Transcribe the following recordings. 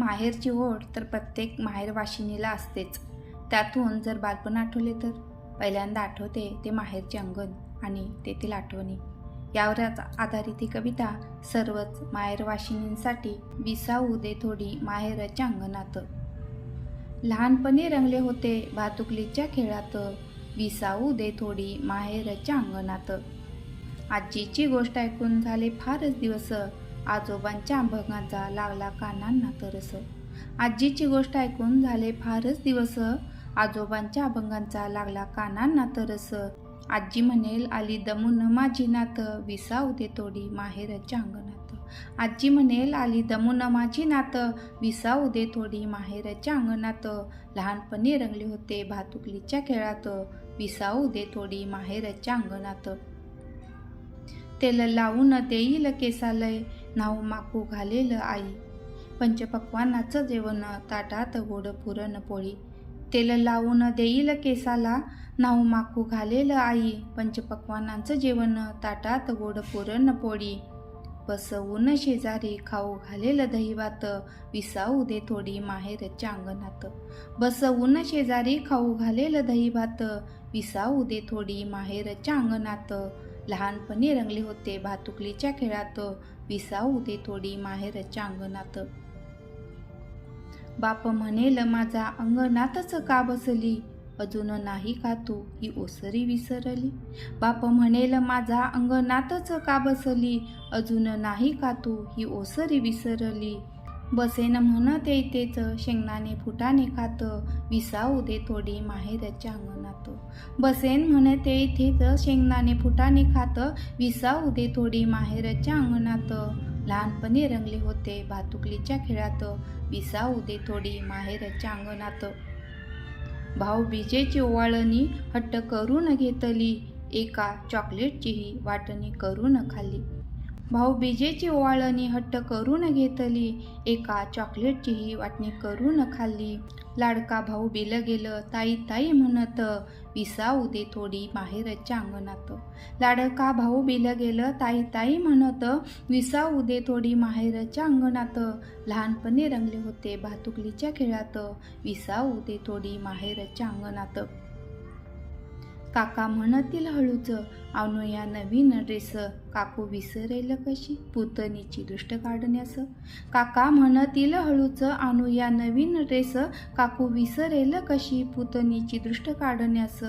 माहेरची ओढ तर प्रत्येक माहेरवाशिनीला असतेच. त्यातून जर बालपण आठवले तर? पहिल्यांदा आठवते ते माहेरचे अंगण आणि तेथील आठवणी. यावरच आधारित ही कविता सर्वच माहेरवाशिनींसाठी विसावू दे थोडी माहेरच्या अंगणात. लहानपणी रंगले होते भातुकलीच्या खेळात विसावू दे थोडी माहेरच्या अंगणात. आजीची गोष्ट ऐकून झाले फारच दिवस आजोबांच्या अंभगांचा लागला कानांना तरस. आजीची गोष्ट ऐकून झाले फारच दिवस. आजोबांच्या अभंगांचा लागला कानांना तरस. आजी म्हणेल आली दमून माझी नात विसावू दे तोडी माहेरच्या अंगणात आजी म्हणेल आली दमून माझी नात विसावू दे थोडी माहेरच्या अंगणात लहानपणी रंगले होते भातुकलीच्या खेळात विसाव दे थोडी माहेरच्या अंगणात तेल लावून देईल केसालय नाव माकू घालेल आई. पंचपक्वानाचं जेवण ताटात गोड पुरण पोळी. तेल लावून देईल केसाला नाव माकू घालेल आई. पंचपक्वानांचं जेवण ताटात गोड पुरण पोळी. बसवून शेजारी खाऊ घालेल दहीभात विसाऊ दे थोडी माहेरच्या अंगणात बसवून शेजारी खाऊ घालेल दहीभात विसाऊ दे थोडी माहेरच्या अंगणात लहानपणी रंगले होते. भातुकलीच्या खेळात विसाऊ दे थोडी माहेरच्या अंगणात. बाप म्हणेल माझा अंगणातच का बसली? अजून नाही का तू? ही ओसरी विसरली. बाप म्हणेल माझा अंगणातच का बसली? अजून नाही का तू? ही ओसरी विसरली. बसेन म्हणत येतेच शेंगणाने फुटाने खात विसावू दे थोडी माहेरच्या अंगणात. बसेन म्हणत येथेच शेंगणाने फुटाने खात विसावू दे थोडी माहेरच्या अंगणात. लहानपणी रंगले होते भातुकलीच्या खेळात विसावू दे थोडी माहेरच्या अंगणात. भाऊ बिजेची ओवाळणी हट्ट करून घेतली एका चॉकलेटचीही वाटणी करून खाल्ली भाऊ बीजेची ओवाळणी हट्ट करून घेतली. एका चॉकलेटचीही वाटणी करून खाल्ली. लाडका भाऊ बिलं गेलं ताई ताई म्हणत विसाऊ दे थोडी माहेरच्या अंगणात. लाडका भाऊ बिलं गेलं ताई ताई म्हणत विसाऊ दे थोडी माहेरच्या अंगणात. लहानपणी रंगले होते भातुकलीच्या खेळात. विसाऊ दे थोडी माहेरच्या अंगणात. काका म्हणतील हळूच आणूया नवीन ड्रेस काकू विसरेल कशी? पुतणीची दृष्ट काढण्यास. काका म्हणतील हळूच आणूया नवीन ड्रेस काकू विसरेल कशी? पुतणीची दृष्ट काढण्यास.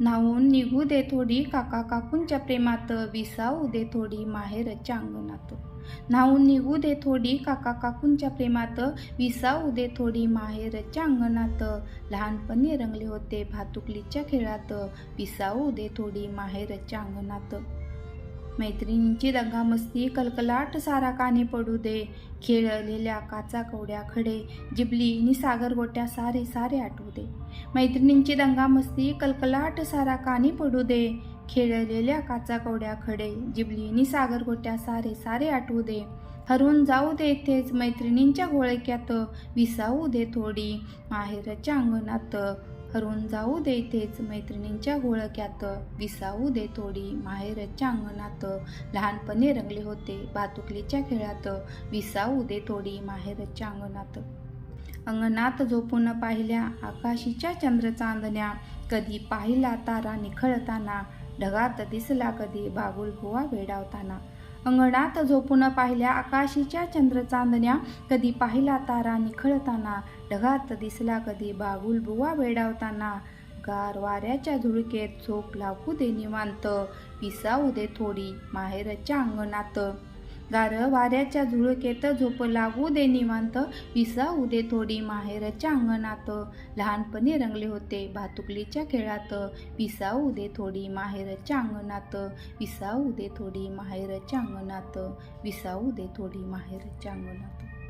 न्हावून निघू दे थोडी काका काकूंच्या प्रेमात विसावू दे थोडी माहेरच्या अंगणात. नाहून निघू दे थोडी काका काकूंच्या प्रेमात. विसावू दे थोडी माहेरच्या अंगणात. लहानपणी रंगले होते भातुकलीच्या खेळात. विसावू दे थोडी माहेरच्या अंगणात. मैत्रिणींची दंगामस्ती कलकलाट सारा काने पडू दे. खेळलेल्या काचा कवड्या खडे जिबली नि सागर गोट्या सारे सारे आठवू दे. मैत्रिणींची दंगामस्ती कलकलाट सारा कानी पडू दे. खेळलेल्या काचा कवड्या खडे जिबलीनी सागर गोट्या सारे सारे आठवू दे. हरवून जाऊ दे इथेच मैत्रिणींच्या घोळक्यात विसावू दे थोडी माहेरच्या अंगणात. हरवून जाऊ दे इथेच मैत्रिणींच्या घोळक्यात विसावू दे थोडी माहेरच्या अंगणात. लहानपणी रंगले होते भातुकलीच्या खेळात. विसावू दे थोडी माहेरच्या अंगणात. अंगणात झोपून पाहिल्या आकाशीच्या चंद्र चांदण्या कधी पाहिला तारा निखळताना. ढगात दिसला कधी बागुल हुवा वेडावताना. अंगणात झोपून पाहिल्या आकाशीच्या चंद्र चांदण्या कधी पाहिला तारा निखळताना. ढगात दिसला कधी बागुल बुवा वेडावताना. गार वाऱ्याच्या झुळकेत झोप लागू दे निवांत पिसावू दे थोडी माहेरच्या अंगणात. गार वाऱ्याच्या झुळकेत झोप लागू दे निवांत. विसावू दे थोडी माहेरच्या अंगणात. लहानपणी रंगले होते भातुकलीच्या खेळात. विसावू दे थोडी माहेरच्या अंगणात. विसावू दे थोडी माहेरच्या अंगणात. विसावू दे थोडी माहेरच्या अंगणात.